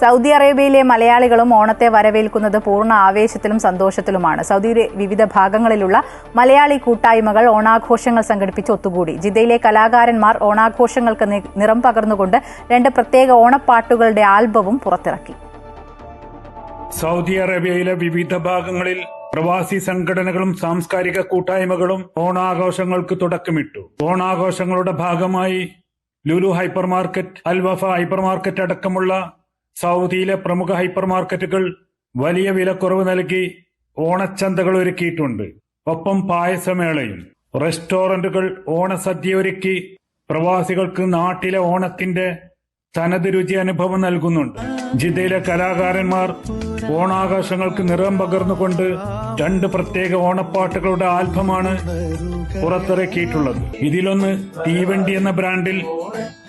Saudi അറേബ്യയിലെ മലയാളികളും ഓണത്തെ വരവേൽക്കുന്നത് പൂർണ ആവേശത്തിലും സന്തോഷത്തിലുമാണ്. സൗദിയിലെ വിവിധ ഭാഗങ്ങളിലുള്ള മലയാളി കൂട്ടായ്മകൾ ഓണാഘോഷങ്ങൾ സംഘടിപ്പിച്ച് ഒത്തുകൂടി. ജിദ്ദയിലെ കലാകാരന്മാർ ഓണാഘോഷങ്ങൾക്ക് നിറം പകർന്നുകൊണ്ട് രണ്ട് പ്രത്യേക ഓണപ്പാട്ടുകളുടെ ആൽബവും പുറത്തിറക്കി. സൗദി അറേബ്യയിലെ വിവിധ ഭാഗങ്ങളിൽ പ്രവാസി സംഘടനകളും സാംസ്കാരിക കൂട്ടായ്മകളും ഓണാഘോഷങ്ങൾക്ക് തുടക്കമിട്ടു. ഓണാഘോഷങ്ങളുടെ ഭാഗമായി Lulu hypermarket അൽവഫ hypermarket അടക്കമുള്ള സൗദിയിലെ പ്രമുഖ ഹൈപ്പർ മാർക്കറ്റുകൾ വലിയ വിലക്കുറവ് നൽകി ഓണച്ചന്തകൾ ഒരുക്കിയിട്ടുണ്ട്. ഒപ്പം പായസമേളയും റെസ്റ്റോറന്റുകൾ ഓണസദ്യ ഒരുക്കി പ്രവാസികൾക്ക് നാട്ടിലെ ഓണത്തിന്റെ തനത് രുചി അനുഭവം നൽകുന്നുണ്ട്. ജിദ്ദയിലെ കലാകാരന്മാർ ഓണാഘോഷങ്ങൾക്ക് നിറം പകർന്നുകൊണ്ട് രണ്ട് പ്രത്യേക ഓണപ്പാട്ടുകളുടെ ആൽബമാണ് പുറത്തിറക്കിയിട്ടുള്ളത്. ഇതിലൊന്ന് തീവണ്ടി എന്ന ബ്രാൻഡിൽ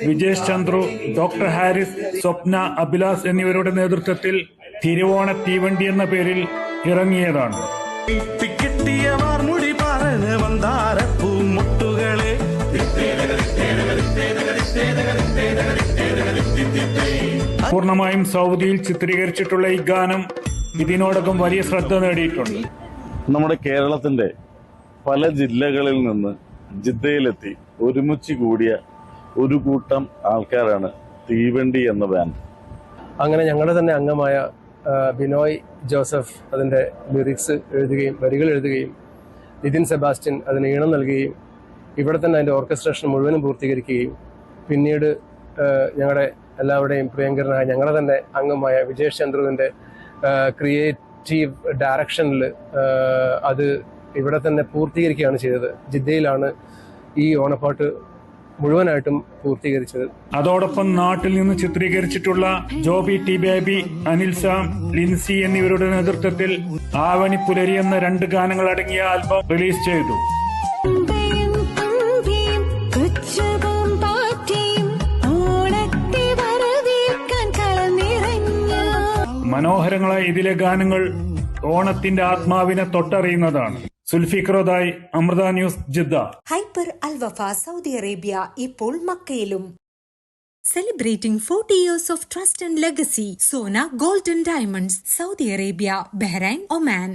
വിജേഷ് ചന്ദ്രു ഡോക്ടർ ഹാരിസ് സ്വപ്ന അഭിലാസ് എന്നിവരുടെ നേതൃത്വത്തിൽ തിരുവോണ തീവണ്ടി എന്ന പേരിൽ ഇറങ്ങിയതാണ്. പൂർണമായും സൗദിയിൽ ചിത്രീകരിച്ചിട്ടുള്ള ഈ ഗാനം ഇതിനോടകം വലിയ ശ്രദ്ധ നേടിയിട്ടുണ്ട്. നമ്മുടെ കേരളത്തിന്റെ പല ജില്ലകളിൽ നിന്ന് ജിദ്ദയിലെത്തി ഒരുമിച്ച് കൂടിയ ഒരു കൂട്ടം ആൾക്കാരാണ് തീവണ്ടി എന്ന ബാൻഡ് അങ്ങനെ ഞങ്ങളുടെ തന്നെ അംഗമായ ബിനോയ് ജോസഫ് അതിന്റെ ലിറിക്സ് എഴുതുകയും വരികൾ എഴുതുകയും നിതിൻ സെബാസ്റ്റ്യൻ അതിന് ഈണം നൽകുകയും ഇവിടെ തന്നെ അതിന്റെ ഓർക്കസ്ട്രേഷൻ മുഴുവനും പൂർത്തീകരിക്കുകയും. പിന്നീട് ഞങ്ങളുടെ എല്ലാവരുടെയും പ്രിയങ്കരനായ ഞങ്ങളുടെ തന്നെ അംഗമായ വിജേഷ് ചന്ദ്രുവിന്റെ ക്രിയേറ്റീവ് ഡയറക്ഷനിൽ അത് ഇവിടെ തന്നെ പൂർത്തീകരിക്കുകയാണ് ചെയ്തത്. ജിദ്ദയിലാണ് ഈ ഓണപ്പാട്ട് മുഴുവനായിട്ടും പൂർത്തീകരിച്ചത്. അതോടൊപ്പം നാട്ടിൽ നിന്ന് ചിത്രീകരിച്ചിട്ടുള്ള ജോബി ടി ബേബി അനിൽ സാം ലിൻസി എന്നിവരുടെ നേതൃത്വത്തിൽ ആവണി പുലരി എന്ന രണ്ട് ഗാനങ്ങൾ അടങ്ങിയ ആൽബം റിലീസ് ചെയ്തു. മനോഹരങ്ങളായ ഇതിലെ ഗാനങ്ങൾ ഓണത്തിന്റെ ആത്മാവിനെ തൊട്ടറിയുന്നതാണ്. സുൽഫിക്രോദായി Amrita news Jeddah. Hyper Alwafa Saudi Arabia ഇപ്പോൾ മക്കയിലും. Celebrating 40 years of trust and legacy Sona golden diamonds Saudi Arabia Bahrain, Oman.